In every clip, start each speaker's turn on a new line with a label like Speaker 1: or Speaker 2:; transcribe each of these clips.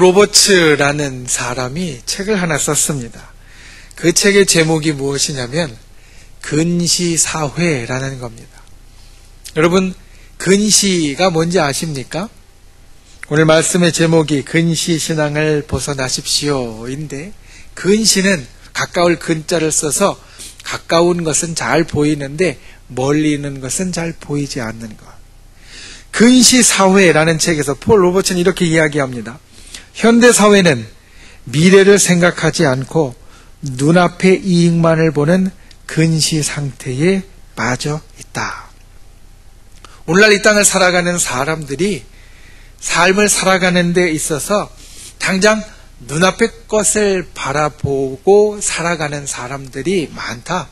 Speaker 1: 폴 로버츠라는 사람이 책을 하나 썼습니다. 그 책의 제목이 무엇이냐면 근시사회라는 겁니다. 여러분 근시가 뭔지 아십니까? 오늘 말씀의 제목이 근시 신앙을 벗어나십시오인데 근시는 가까울 근자를 써서 가까운 것은 잘 보이는데 멀리 있는 것은 잘 보이지 않는 것. 근시 사회라는 책에서 폴 로버츠는 이렇게 이야기합니다. 현대 사회는 미래를 생각하지 않고 눈앞의 이익만을 보는 근시 상태에 빠져 있다. 오늘날 이 땅을 살아가는 사람들이 삶을 살아가는 데 있어서 당장 눈앞의 것을 바라보고 살아가는 사람들이 많다.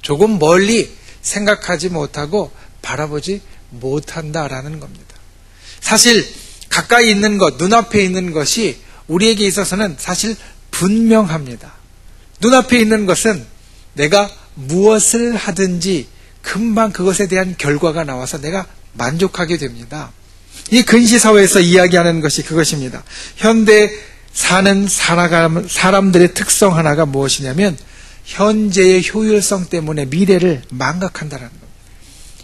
Speaker 1: 조금 멀리 생각하지 못하고 바라보지 못한다라는 겁니다. 사실 가까이 있는 것, 눈앞에 있는 것이 우리에게 있어서는 사실 분명합니다. 눈앞에 있는 것은 내가 무엇을 하든지 금방 그것에 대한 결과가 나와서 내가 만족하게 됩니다. 이 근시사회에서 이야기하는 것이 그것입니다. 현대 사는 사람들의 특성 하나가 무엇이냐면 현재의 효율성 때문에 미래를 망각한다는 겁니다.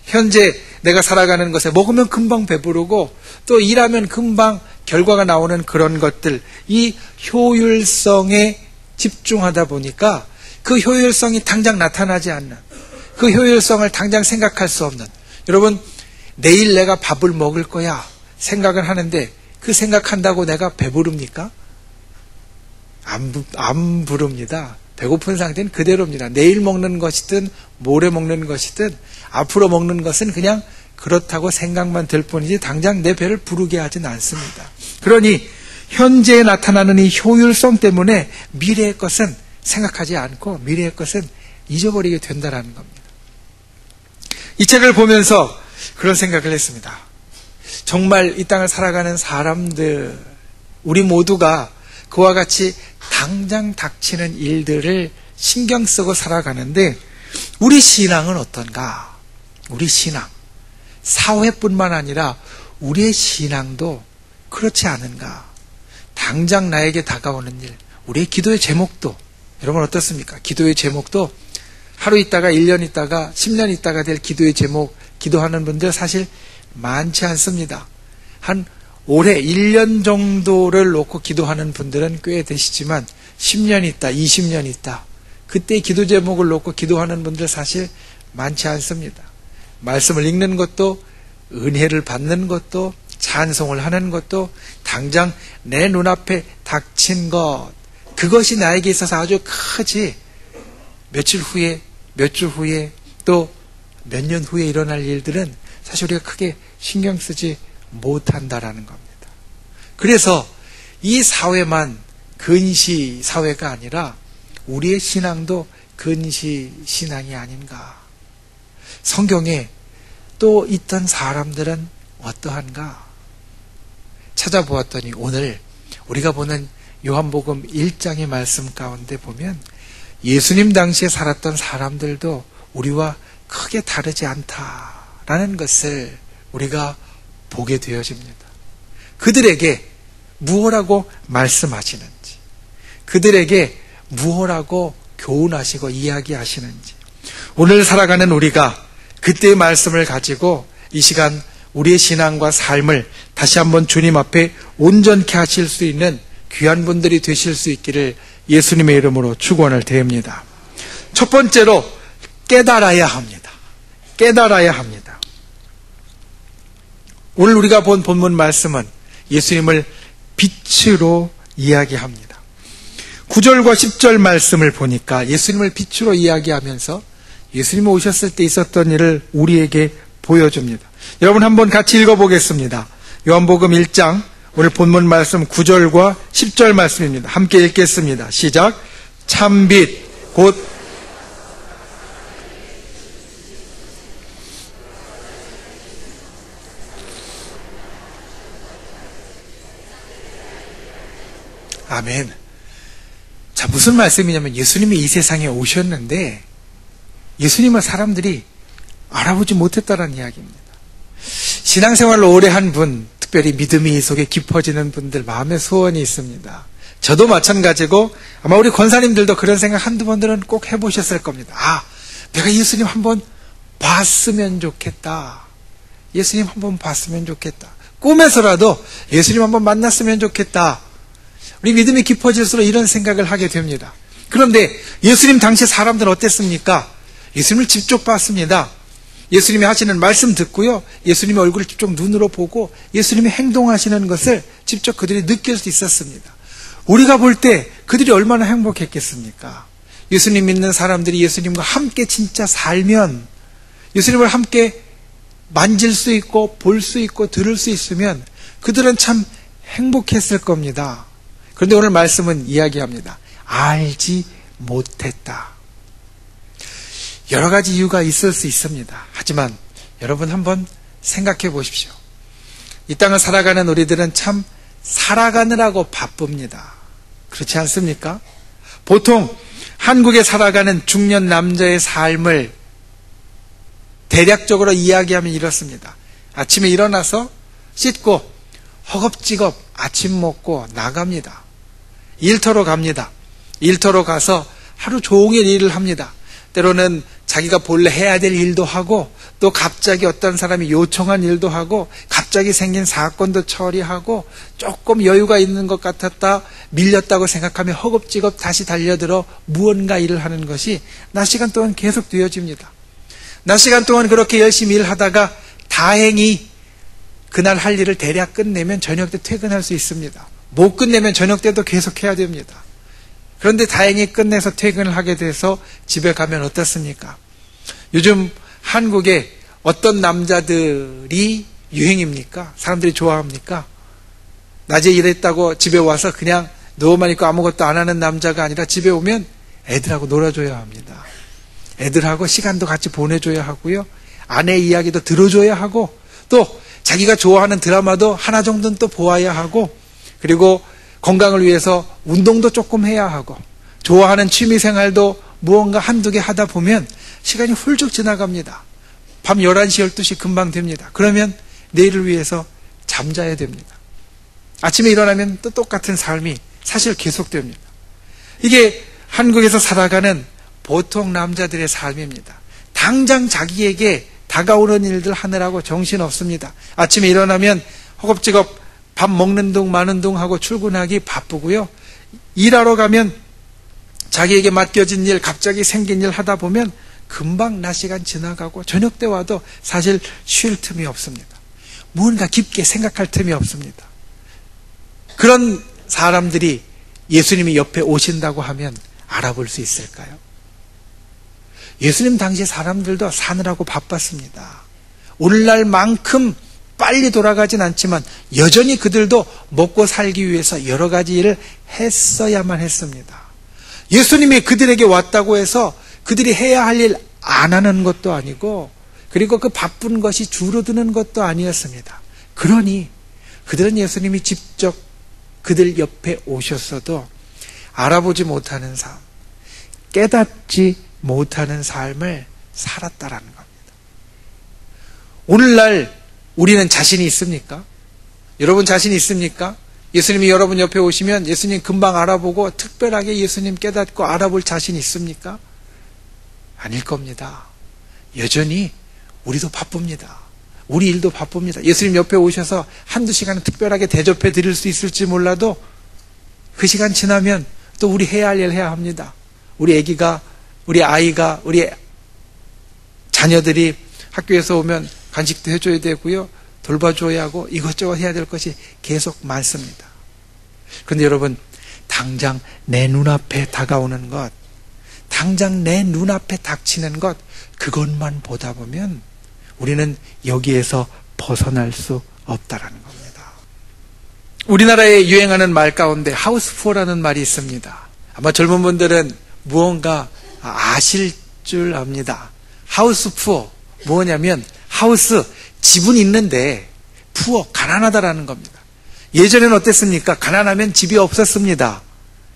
Speaker 1: 현재 내가 살아가는 것에 먹으면 금방 배부르고 또 일하면 금방 결과가 나오는 그런 것들, 이 효율성에 집중하다 보니까 그 효율성이 당장 나타나지 않는, 그 효율성을 당장 생각할 수 없는, 여러분, 내일 내가 밥을 먹을 거야 생각을 하는데 그 생각한다고 내가 배부릅니까? 안, 안 부릅니다. 배고픈 상태는 그대로입니다. 내일 먹는 것이든 모레 먹는 것이든 앞으로 먹는 것은 그냥 그렇다고 생각만 들 뿐이지 당장 내 배를 부르게 하진 않습니다. 그러니 현재에 나타나는 이 효율성 때문에 미래의 것은 생각하지 않고 미래의 것은 잊어버리게 된다는 겁니다. 이 책을 보면서 그런 생각을 했습니다. 정말 이 땅을 살아가는 사람들, 우리 모두가 그와 같이 당장 닥치는 일들을 신경 쓰고 살아가는데 우리 신앙은 어떤가? 우리 신앙. 사회뿐만 아니라 우리의 신앙도 그렇지 않은가? 당장 나에게 다가오는 일, 우리의 기도의 제목도 여러분 어떻습니까? 기도의 제목도 하루 있다가 1년 있다가 10년 있다가 될 기도의 제목 기도하는 분들 사실 많지 않습니다. 한 올해 1년 정도를 놓고 기도하는 분들은 꽤 되시지만 10년 있다, 20년 있다. 그때 기도 제목을 놓고 기도하는 분들 사실 많지 않습니다. 말씀을 읽는 것도 은혜를 받는 것도 찬송을 하는 것도 당장 내 눈앞에 닥친 것 그것이 나에게 있어서 아주 크지 며칠 후에 몇 주 후에 또 몇 년 후에 일어날 일들은 사실 우리가 크게 신경 쓰지 못한다라는 겁니다. 그래서 이 사회만 근시 사회가 아니라 우리의 신앙도 근시 신앙이 아닌가. 성경에 또 있던 사람들은 어떠한가? 찾아보았더니 오늘 우리가 보는 요한복음 1장의 말씀 가운데 보면 예수님 당시에 살았던 사람들도 우리와 크게 다르지 않다라는 것을 우리가 보게 되어집니다. 그들에게 무엇라고 말씀하시는지, 그들에게 무엇라고 교훈하시고 이야기하시는지, 오늘 살아가는 우리가 그때의 말씀을 가지고 이 시간 우리의 신앙과 삶을 다시 한번 주님 앞에 온전케 하실 수 있는 귀한 분들이 되실 수 있기를 예수님의 이름으로 축원을 드립니다. 첫 번째로 깨달아야 합니다. 깨달아야 합니다. 오늘 우리가 본 본문 말씀은 예수님을 빛으로 이야기합니다. 9절과 10절 말씀을 보니까 예수님을 빛으로 이야기하면서 예수님 오셨을 때 있었던 일을 우리에게 보여줍니다. 여러분 한번 같이 읽어보겠습니다. 요한복음 1장 오늘 본문 말씀 9절과 10절 말씀입니다. 함께 읽겠습니다. 시작. 참빛 곧 아멘. 자, 무슨 말씀이냐면 예수님이 이 세상에 오셨는데 예수님을 사람들이 알아보지 못했다는 이야기입니다. 신앙생활을 오래 한 분, 특별히 믿음이 속에 깊어지는 분들 마음의 소원이 있습니다. 저도 마찬가지고 아마 우리 권사님들도 그런 생각 한두 번들은 꼭 해보셨을 겁니다. 아, 내가 예수님 한번 봤으면 좋겠다. 예수님 한번 봤으면 좋겠다. 꿈에서라도 예수님 한번 만났으면 좋겠다. 우리 믿음이 깊어질수록 이런 생각을 하게 됩니다. 그런데 예수님 당시 사람들은 어땠습니까? 예수님을 직접 봤습니다. 예수님이 하시는 말씀 듣고요. 예수님의 얼굴을 직접 눈으로 보고 예수님이 행동하시는 것을 직접 그들이 느낄 수 있었습니다. 우리가 볼 때 그들이 얼마나 행복했겠습니까? 예수님 믿는 사람들이 예수님과 함께 진짜 살면 예수님을 함께 만질 수 있고 볼 수 있고 들을 수 있으면 그들은 참 행복했을 겁니다. 그런데 오늘 말씀은 이야기합니다. 알지 못했다. 여러 가지 이유가 있을 수 있습니다. 하지만 여러분 한번 생각해 보십시오. 이 땅을 살아가는 우리들은 참 살아가느라고 바쁩니다. 그렇지 않습니까? 보통 한국에 살아가는 중년 남자의 삶을 대략적으로 이야기하면 이렇습니다. 아침에 일어나서 씻고 허겁지겁 아침 먹고 나갑니다. 일터로 갑니다. 일터로 가서 하루 종일 일을 합니다. 때로는 자기가 본래 해야 될 일도 하고 또 갑자기 어떤 사람이 요청한 일도 하고 갑자기 생긴 사건도 처리하고 조금 여유가 있는 것 같았다 밀렸다고 생각하며 허겁지겁 다시 달려들어 무언가 일을 하는 것이 낮 시간 동안 계속 되어집니다. 낮 시간 동안 그렇게 열심히 일하다가 다행히 그날 할 일을 대략 끝내면 저녁 때 퇴근할 수 있습니다. 못 끝내면 저녁 때도 계속 해야 됩니다. 그런데 다행히 끝내서 퇴근을 하게 돼서 집에 가면 어떻습니까? 요즘 한국에 어떤 남자들이 유행입니까? 사람들이 좋아합니까? 낮에 일했다고 집에 와서 그냥 누워만 있고 아무것도 안 하는 남자가 아니라 집에 오면 애들하고 놀아줘야 합니다. 애들하고 시간도 같이 보내줘야 하고요. 아내 이야기도 들어줘야 하고 또 자기가 좋아하는 드라마도 하나 정도는 또 보아야 하고 그리고 건강을 위해서 운동도 조금 해야 하고 좋아하는 취미 생활도 무언가 한두 개 하다 보면 시간이 훌쩍 지나갑니다. 밤 11시, 12시 금방 됩니다. 그러면 내일을 위해서 잠자야 됩니다. 아침에 일어나면 또 똑같은 삶이 사실 계속됩니다. 이게 한국에서 살아가는 보통 남자들의 삶입니다. 당장 자기에게 다가오는 일들 하느라고 정신 없습니다. 아침에 일어나면 허겁지겁 밥 먹는 둥 마는 둥 하고 출근하기 바쁘고요. 일하러 가면 자기에게 맡겨진 일, 갑자기 생긴 일 하다 보면 금방 낮 시간 지나가고 저녁 때 와도 사실 쉴 틈이 없습니다. 무언가 깊게 생각할 틈이 없습니다. 그런 사람들이 예수님이 옆에 오신다고 하면 알아볼 수 있을까요? 예수님 당시 사람들도 사느라고 바빴습니다. 오늘날만큼 빨리 돌아가진 않지만 여전히 그들도 먹고 살기 위해서 여러 가지 일을 했어야만 했습니다. 예수님이 그들에게 왔다고 해서 그들이 해야 할 일 안 하는 것도 아니고 그리고 그 바쁜 것이 줄어드는 것도 아니었습니다. 그러니 그들은 예수님이 직접 그들 옆에 오셨어도 알아보지 못하는 삶, 깨닫지 못하는 삶을 살았다라는 겁니다. 오늘날 우리는 자신이 있습니까? 여러분 자신이 있습니까? 예수님이 여러분 옆에 오시면 예수님 금방 알아보고 특별하게 예수님 깨닫고 알아볼 자신 있습니까? 아닐 겁니다. 여전히 우리도 바쁩니다. 우리 일도 바쁩니다. 예수님 옆에 오셔서 한두 시간은 특별하게 대접해 드릴 수 있을지 몰라도 그 시간 지나면 또 우리 해야 할 일 해야 합니다. 우리 아기가 우리 아이가 우리 자녀들이 학교에서 오면 간식도 해줘야 되고요. 돌봐줘야 하고 이것저것 해야 될 것이 계속 많습니다. 그런데 여러분 당장 내 눈앞에 다가오는 것 당장 내 눈앞에 닥치는 것 그것만 보다 보면 우리는 여기에서 벗어날 수 없다라는 겁니다. 우리나라에 유행하는 말 가운데 하우스푸어라는 말이 있습니다. 아마 젊은 분들은 무언가 아실 줄 압니다. 하우스푸어 뭐냐면 하우스 집은 있는데 푸어 가난하다라는 겁니다. 예전에는 어땠습니까? 가난하면 집이 없었습니다.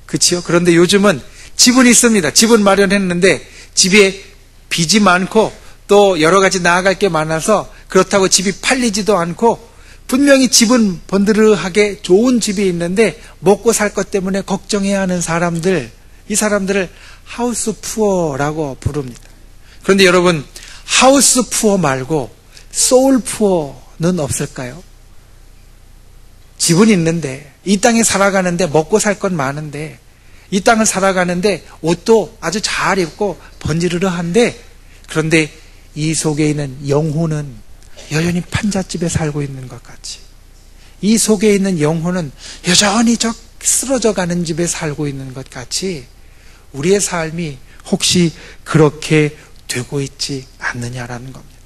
Speaker 1: 그치요? 그런데 요즘은 집은 있습니다. 집은 마련했는데 집에 빚이 많고 또 여러 가지 나아갈 게 많아서 그렇다고 집이 팔리지도 않고 분명히 집은 번드르하게 좋은 집이 있는데 먹고 살 것 때문에 걱정해야 하는 사람들, 이 사람들을 하우스 푸어라고 부릅니다. 그런데 여러분, 하우스 푸어 말고 소울 푸어는 없을까요? 집은 있는데, 이 땅에 살아가는데 먹고 살 건 많은데, 이 땅을 살아가는데 옷도 아주 잘 입고 번지르르한데, 그런데 이 속에 있는 영혼은 여전히 판잣집에 살고 있는 것 같이, 이 속에 있는 영혼은 여전히 저 쓰러져 가는 집에 살고 있는 것 같이, 우리의 삶이 혹시 그렇게 되고 있지 않느냐라는 겁니다.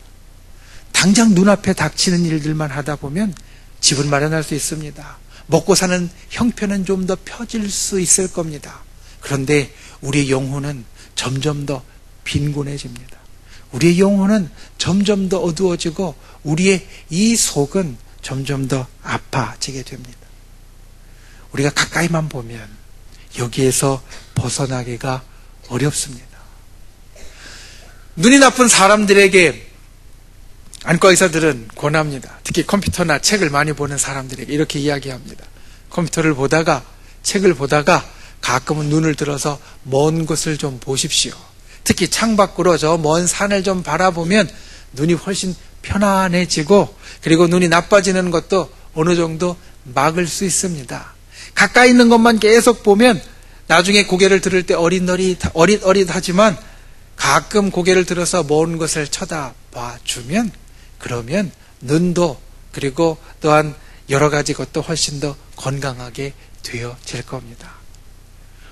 Speaker 1: 당장 눈앞에 닥치는 일들만 하다 보면 집을 마련할 수 있습니다. 먹고 사는 형편은 좀 더 펴질 수 있을 겁니다. 그런데 우리의 영혼은 점점 더 빈곤해집니다. 우리의 영혼은 점점 더 어두워지고 우리의 이 속은 점점 더 아파지게 됩니다. 우리가 가까이만 보면 여기에서 벗어나기가 어렵습니다. 눈이 나쁜 사람들에게 안과 의사들은 권합니다. 특히 컴퓨터나 책을 많이 보는 사람들에게 이렇게 이야기합니다. 컴퓨터를 보다가 책을 보다가 가끔은 눈을 들어서 먼 곳을 좀 보십시오. 특히 창밖으로 저 먼 산을 좀 바라보면 눈이 훨씬 편안해지고 그리고 눈이 나빠지는 것도 어느 정도 막을 수 있습니다. 가까이 있는 것만 계속 보면 나중에 고개를 들을 때 어릿어릿, 어릿어릿하지만 가끔 고개를 들어서 먼 것을 쳐다봐 주면 그러면 눈도 그리고 또한 여러 가지 것도 훨씬 더 건강하게 되어질 겁니다.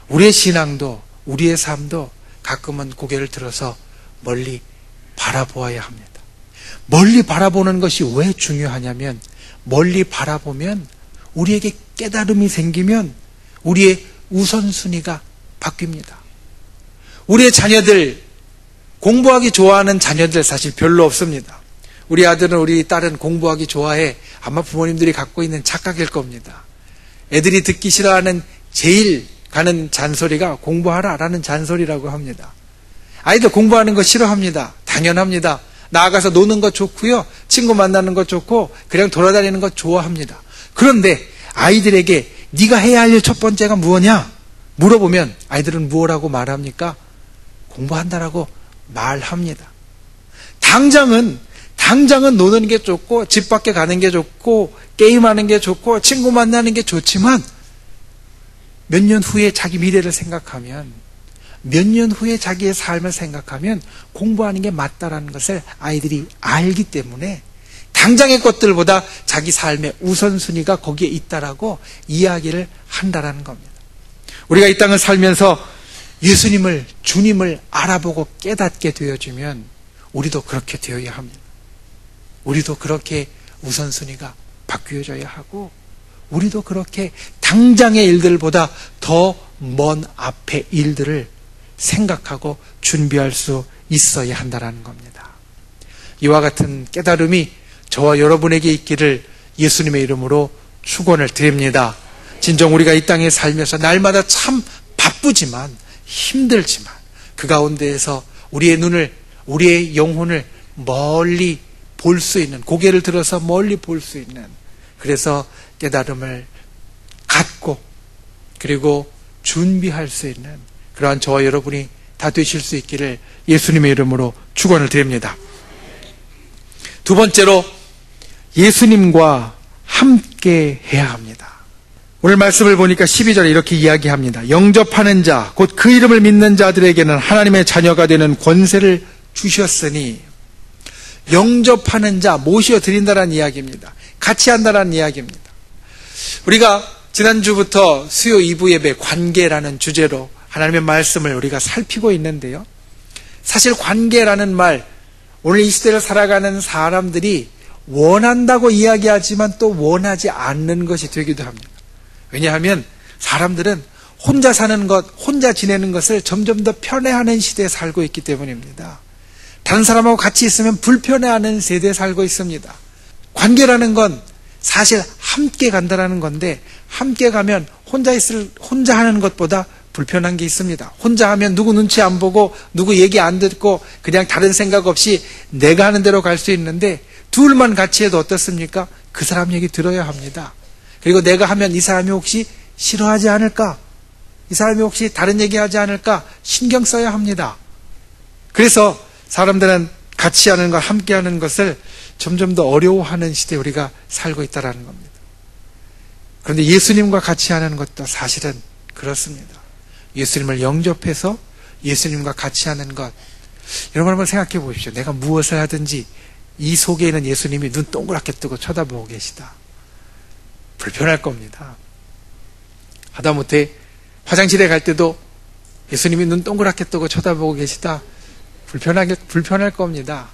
Speaker 1: 우리의 신앙도 우리의 삶도 가끔은 고개를 들어서 멀리 바라보아야 합니다. 멀리 바라보는 것이 왜 중요하냐면 멀리 바라보면 우리에게 깨달음이 생기면 우리의 우선순위가 바뀝니다. 우리의 자녀들, 공부하기 좋아하는 자녀들 사실 별로 없습니다. 우리 아들은 우리 딸은 공부하기 좋아해. 아마 부모님들이 갖고 있는 착각일 겁니다. 애들이 듣기 싫어하는 제일 가는 잔소리가 공부하라라는 잔소리라고 합니다. 아이들 공부하는 거 싫어합니다. 당연합니다. 나아가서 노는 거 좋고요. 친구 만나는 거 좋고 그냥 돌아다니는 거 좋아합니다. 그런데 아이들에게 네가 해야 할 일 첫 번째가 무엇냐? 물어보면 아이들은 무엇라고 말합니까? 공부한다라고 말합니다. 당장은 당장은 노는 게 좋고 집 밖에 가는 게 좋고 게임하는 게 좋고 친구 만나는 게 좋지만 몇 년 후에 자기 미래를 생각하면 몇 년 후에 자기의 삶을 생각하면 공부하는 게 맞다라는 것을 아이들이 알기 때문에 당장의 것들보다 자기 삶의 우선순위가 거기에 있다라고 이야기를 한다라는 겁니다. 우리가 이 땅을 살면서 예수님을, 주님을 알아보고 깨닫게 되어지면 우리도 그렇게 되어야 합니다. 우리도 그렇게 우선순위가 바뀌어져야 하고, 우리도 그렇게 당장의 일들보다 더 먼 앞의 일들을 생각하고 준비할 수 있어야 한다는 겁니다. 이와 같은 깨달음이 저와 여러분에게 있기를 예수님의 이름으로 축원을 드립니다. 진정 우리가 이 땅에 살면서 날마다 참 바쁘지만 힘들지만 그 가운데에서 우리의 눈을 우리의 영혼을 멀리 볼 수 있는 고개를 들어서 멀리 볼 수 있는 그래서 깨달음을 갖고 그리고 준비할 수 있는 그러한 저와 여러분이 다 되실 수 있기를 예수님의 이름으로 축원을 드립니다. 두 번째로 예수님과 함께 해야 합니다. 오늘 말씀을 보니까 12절에 이렇게 이야기합니다. 영접하는 자, 곧 그 이름을 믿는 자들에게는 하나님의 자녀가 되는 권세를 주셨으니, 영접하는 자, 모시어 드린다는 이야기입니다. 같이 한다는 이야기입니다. 우리가 지난주부터 수요 2부 예배 관계라는 주제로 하나님의 말씀을 우리가 살피고 있는데요. 사실 관계라는 말, 오늘 이 시대를 살아가는 사람들이 원한다고 이야기하지만 또 원하지 않는 것이 되기도 합니다. 왜냐하면 사람들은 혼자 사는 것, 혼자 지내는 것을 점점 더 편해하는 시대에 살고 있기 때문입니다. 다른 사람하고 같이 있으면 불편해하는 세대에 살고 있습니다. 관계라는 건 사실 함께 간다라는 건데 함께 가면 혼자 있을 혼자 하는 것보다 불편한 게 있습니다. 혼자 하면 누구 눈치 안 보고 누구 얘기 안 듣고 그냥 다른 생각 없이 내가 하는 대로 갈 수 있는데 둘만 같이 해도 어떻습니까? 그 사람 얘기 들어야 합니다. 그리고 내가 하면 이 사람이 혹시 싫어하지 않을까? 이 사람이 혹시 다른 얘기 하지 않을까? 신경 써야 합니다. 그래서 사람들은 같이 하는 것, 함께 하는 것을 점점 더 어려워하는 시대에 우리가 살고 있다는 겁니다. 그런데 예수님과 같이 하는 것도 사실은 그렇습니다. 예수님을 영접해서 예수님과 같이 하는 것. 여러분 한번 생각해 보십시오. 내가 무엇을 하든지 이 속에 있는 예수님이 눈 동그랗게 뜨고 쳐다보고 계시다. 불편할 겁니다. 하다못해 화장실에 갈 때도 예수님이 눈 동그랗게 뜨고 쳐다보고 계시다. 불편하게, 불편할 겁니다.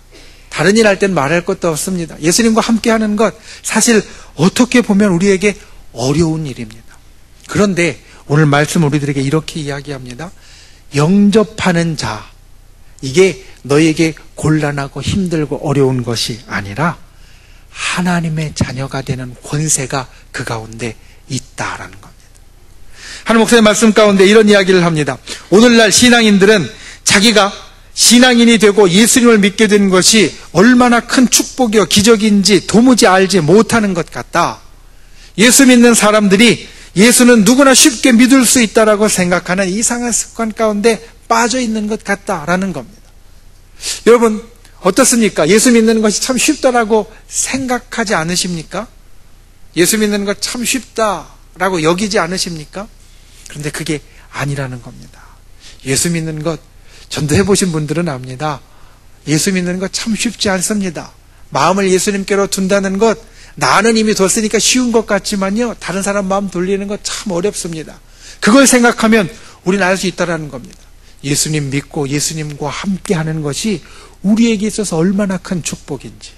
Speaker 1: 다른 일 할 땐 말할 것도 없습니다. 예수님과 함께 하는 것, 사실 어떻게 보면 우리에게 어려운 일입니다. 그런데 오늘 말씀 우리들에게 이렇게 이야기합니다. 영접하는 자, 이게 너에게 곤란하고 힘들고 어려운 것이 아니라 하나님의 자녀가 되는 권세가 그 가운데 있다라는 겁니다. 하는 목사님 말씀 가운데 이런 이야기를 합니다. 오늘날 신앙인들은 자기가 신앙인이 되고 예수님을 믿게 된 것이 얼마나 큰 축복이요 기적인지 도무지 알지 못하는 것 같다. 예수 믿는 사람들이 예수는 누구나 쉽게 믿을 수 있다라고 생각하는 이상한 습관 가운데 빠져 있는 것 같다라는 겁니다. 여러분 어떻습니까? 예수 믿는 것이 참 쉽다라고 생각하지 않으십니까? 예수 믿는 것 참 쉽다라고 여기지 않으십니까? 그런데 그게 아니라는 겁니다. 예수 믿는 것 전도해 보신 분들은 압니다. 예수 믿는 것 참 쉽지 않습니다. 마음을 예수님께로 둔다는 것 나는 이미 뒀으니까 쉬운 것 같지만요. 다른 사람 마음 돌리는 것 참 어렵습니다. 그걸 생각하면 우리는 알 수 있다라는 겁니다. 예수님 믿고 예수님과 함께 하는 것이 우리에게 있어서 얼마나 큰 축복인지,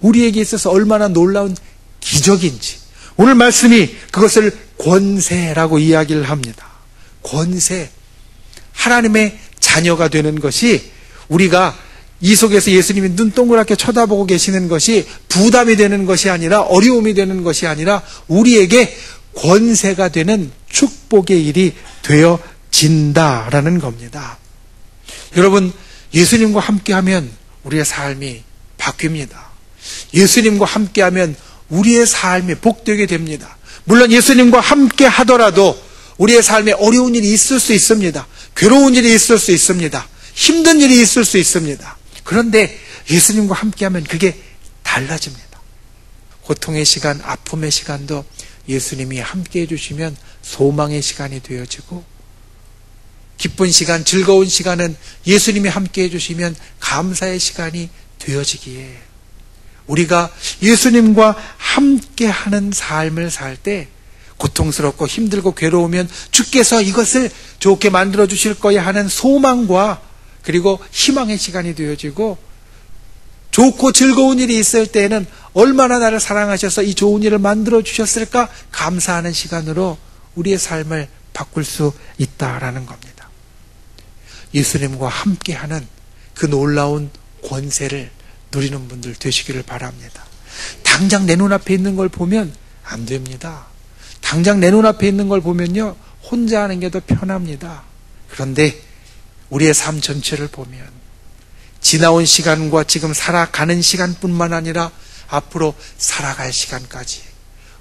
Speaker 1: 우리에게 있어서 얼마나 놀라운 기적인지, 오늘 말씀이 그것을 권세라고 이야기를 합니다. 권세. 하나님의 자녀가 되는 것이 우리가 이 속에서 예수님이 눈 동그랗게 쳐다보고 계시는 것이 부담이 되는 것이 아니라 어려움이 되는 것이 아니라 우리에게 권세가 되는 축복의 일이 되어진다라는 겁니다. 여러분, 예수님과 함께하면 우리의 삶이 바뀝니다. 예수님과 함께하면 우리의 삶이 복되게 됩니다. 물론 예수님과 함께 하더라도 우리의 삶에 어려운 일이 있을 수 있습니다. 괴로운 일이 있을 수 있습니다. 힘든 일이 있을 수 있습니다. 그런데 예수님과 함께하면 그게 달라집니다. 고통의 시간, 아픔의 시간도 예수님이 함께 해주시면 소망의 시간이 되어지고 기쁜 시간, 즐거운 시간은 예수님이 함께 해주시면 감사의 시간이 되어지기에 우리가 예수님과 함께 하는 삶을 살 때 고통스럽고 힘들고 괴로우면 주께서 이것을 좋게 만들어 주실 거야 하는 소망과 그리고 희망의 시간이 되어지고 좋고 즐거운 일이 있을 때에는 얼마나 나를 사랑하셔서 이 좋은 일을 만들어 주셨을까 감사하는 시간으로 우리의 삶을 바꿀 수 있다라는 겁니다. 예수님과 함께하는 그 놀라운 권세를 누리는 분들 되시기를 바랍니다. 당장 내 눈앞에 있는 걸 보면 안 됩니다. 당장 내 눈앞에 있는 걸 보면요, 혼자 하는 게 더 편합니다. 그런데 우리의 삶 전체를 보면 지나온 시간과 지금 살아가는 시간뿐만 아니라 앞으로 살아갈 시간까지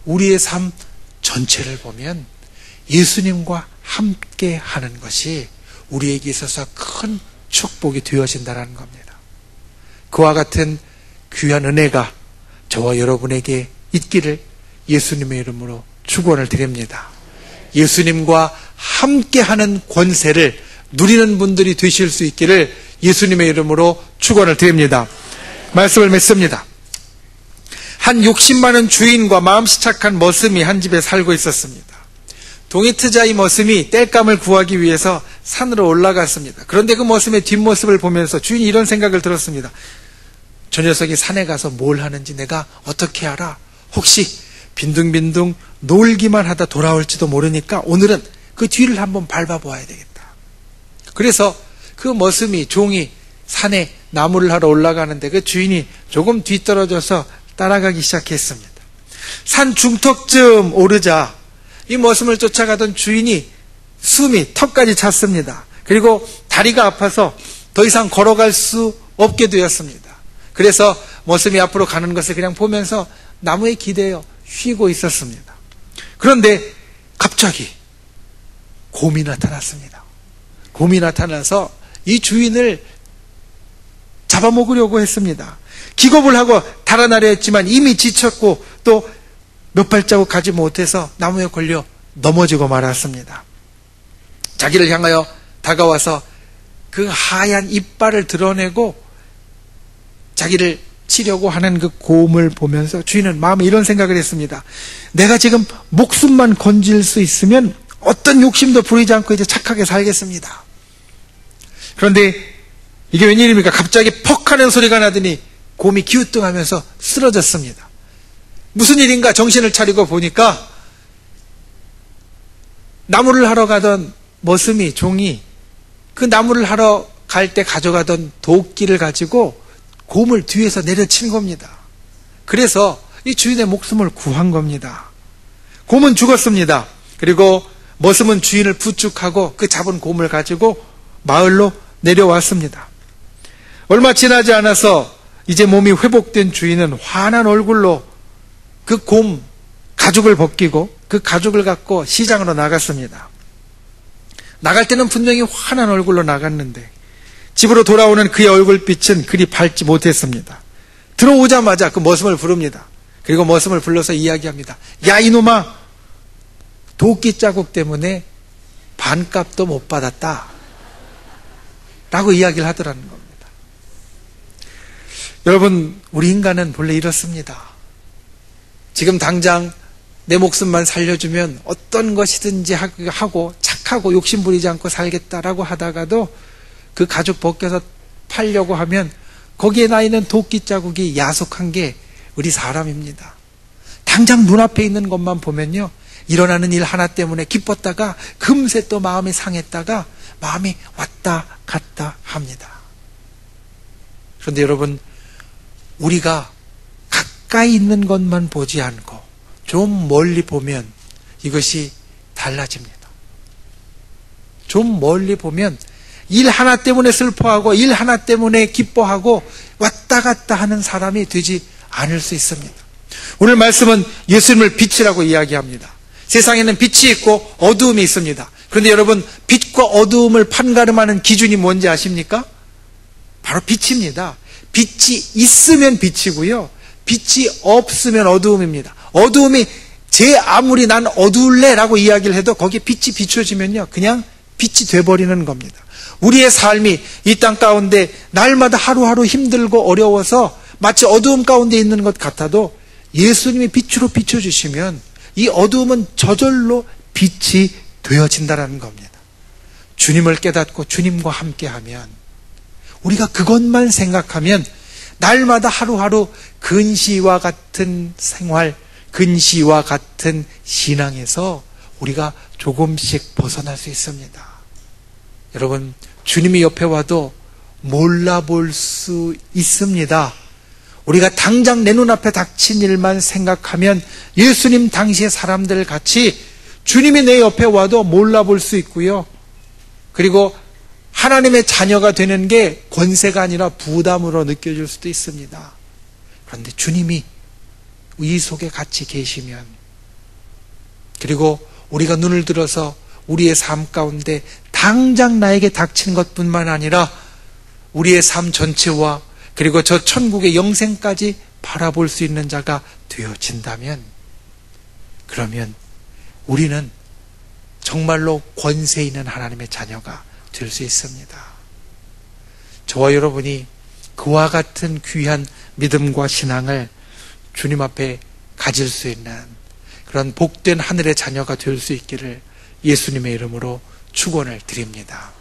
Speaker 1: 우리의 삶 전체를 보면 예수님과 함께 하는 것이 우리에게 있어서 큰 축복이 되어진다는 겁니다. 그와 같은 귀한 은혜가 저와 여러분에게 있기를 예수님의 이름으로 축원을 드립니다. 예수님과 함께하는 권세를 누리는 분들이 되실 수 있기를 예수님의 이름으로 축원을 드립니다. 말씀을 맺습니다. 한 60만 원 주인과 마음씨 착한 머슴이 한 집에 살고 있었습니다. 동이트자의 머슴이 땔감을 구하기 위해서 산으로 올라갔습니다. 그런데 그 머슴의 뒷모습을 보면서 주인이 이런 생각을 들었습니다. 저 녀석이 산에 가서 뭘 하는지 내가 어떻게 알아? 혹시 빈둥빈둥 놀기만 하다 돌아올지도 모르니까 오늘은 그 뒤를 한번 밟아보아야 되겠다. 그래서 그 머슴이 종이 산에 나무를 하러 올라가는데 그 주인이 조금 뒤떨어져서 따라가기 시작했습니다. 산 중턱쯤 오르자 이 머슴을 쫓아가던 주인이 숨이 턱까지 찼습니다. 그리고 다리가 아파서 더 이상 걸어갈 수 없게 되었습니다. 그래서 모습이 앞으로 가는 것을 그냥 보면서 나무에 기대어 쉬고 있었습니다. 그런데 갑자기 곰이 나타났습니다. 곰이 나타나서 이 주인을 잡아먹으려고 했습니다. 기겁을 하고 달아나려 했지만 이미 지쳤고 또 몇 발자국 가지 못해서 나무에 걸려 넘어지고 말았습니다. 자기를 향하여 다가와서 그 하얀 이빨을 드러내고 자기를 치려고 하는 그 곰을 보면서 주인은 마음에 이런 생각을 했습니다. 내가 지금 목숨만 건질 수 있으면 어떤 욕심도 부리지 않고 이제 착하게 살겠습니다. 그런데 이게 웬일입니까? 갑자기 퍽 하는 소리가 나더니 곰이 기우뚱하면서 쓰러졌습니다. 무슨 일인가 정신을 차리고 보니까 나무를 하러 가던 머슴이 종이 그 나무를 하러 갈 때 가져가던 도끼를 가지고 곰을 뒤에서 내려친 겁니다. 그래서 이 주인의 목숨을 구한 겁니다. 곰은 죽었습니다. 그리고 머슴은 주인을 부축하고 그 잡은 곰을 가지고 마을로 내려왔습니다. 얼마 지나지 않아서 이제 몸이 회복된 주인은 환한 얼굴로 그 곰 가죽을 벗기고 그 가죽을 갖고 시장으로 나갔습니다. 나갈 때는 분명히 환한 얼굴로 나갔는데 집으로 돌아오는 그의 얼굴빛은 그리 밝지 못했습니다. 들어오자마자 그 머슴을 부릅니다. 그리고 머슴을 불러서 이야기합니다. 야 이놈아 도끼 자국 때문에 반값도 못 받았다. 라고 이야기를 하더라는 겁니다. 여러분, 우리 인간은 본래 이렇습니다. 지금 당장 내 목숨만 살려주면 어떤 것이든지 하고 착하고 욕심부리지 않고 살겠다라고 하다가도 그 가죽 벗겨서 팔려고 하면 거기에 나 있는 도끼 자국이 야속한 게 우리 사람입니다. 당장 눈앞에 있는 것만 보면요. 일어나는 일 하나 때문에 기뻤다가 금세 또 마음이 상했다가 마음이 왔다 갔다 합니다. 그런데 여러분, 우리가 가까이 있는 것만 보지 않고 좀 멀리 보면 이것이 달라집니다. 좀 멀리 보면 일 하나 때문에 슬퍼하고 일 하나 때문에 기뻐하고 왔다 갔다 하는 사람이 되지 않을 수 있습니다. 오늘 말씀은 예수님을 빛이라고 이야기합니다. 세상에는 빛이 있고 어두움이 있습니다. 그런데 여러분, 빛과 어두움을 판가름하는 기준이 뭔지 아십니까? 바로 빛입니다. 빛이 있으면 빛이고요. 빛이 없으면 어두움입니다. 어두움이 제 아무리 난 어두울래라고 이야기를 해도 거기에 빛이 비춰지면요. 그냥 빛이 돼버리는 겁니다. 우리의 삶이 이 땅 가운데 날마다 하루하루 힘들고 어려워서 마치 어두움 가운데 있는 것 같아도 예수님이 빛으로 비춰주시면 이 어두움은 저절로 빛이 되어진다라는 겁니다. 주님을 깨닫고 주님과 함께하면 우리가 그것만 생각하면 날마다 하루하루 근시와 같은 생활, 근시와 같은 신앙에서 우리가 조금씩 벗어날 수 있습니다. 여러분, 주님이 옆에 와도 몰라볼 수 있습니다. 우리가 당장 내 눈앞에 닥친 일만 생각하면 예수님 당시의 사람들 같이 주님이 내 옆에 와도 몰라볼 수 있고요. 그리고 하나님의 자녀가 되는 게 권세가 아니라 부담으로 느껴질 수도 있습니다. 그런데 주님이 이 속에 같이 계시면 그리고 우리가 눈을 들어서 우리의 삶 가운데 당장 나에게 닥친 것뿐만 아니라 우리의 삶 전체와 그리고 저 천국의 영생까지 바라볼 수 있는 자가 되어진다면 그러면 우리는 정말로 권세 있는 하나님의 자녀가 될 수 있습니다. 저와 여러분이 그와 같은 귀한 믿음과 신앙을 주님 앞에 가질 수 있는 그런 복된 하늘의 자녀가 될 수 있기를 예수님의 이름으로 축원을 드립니다.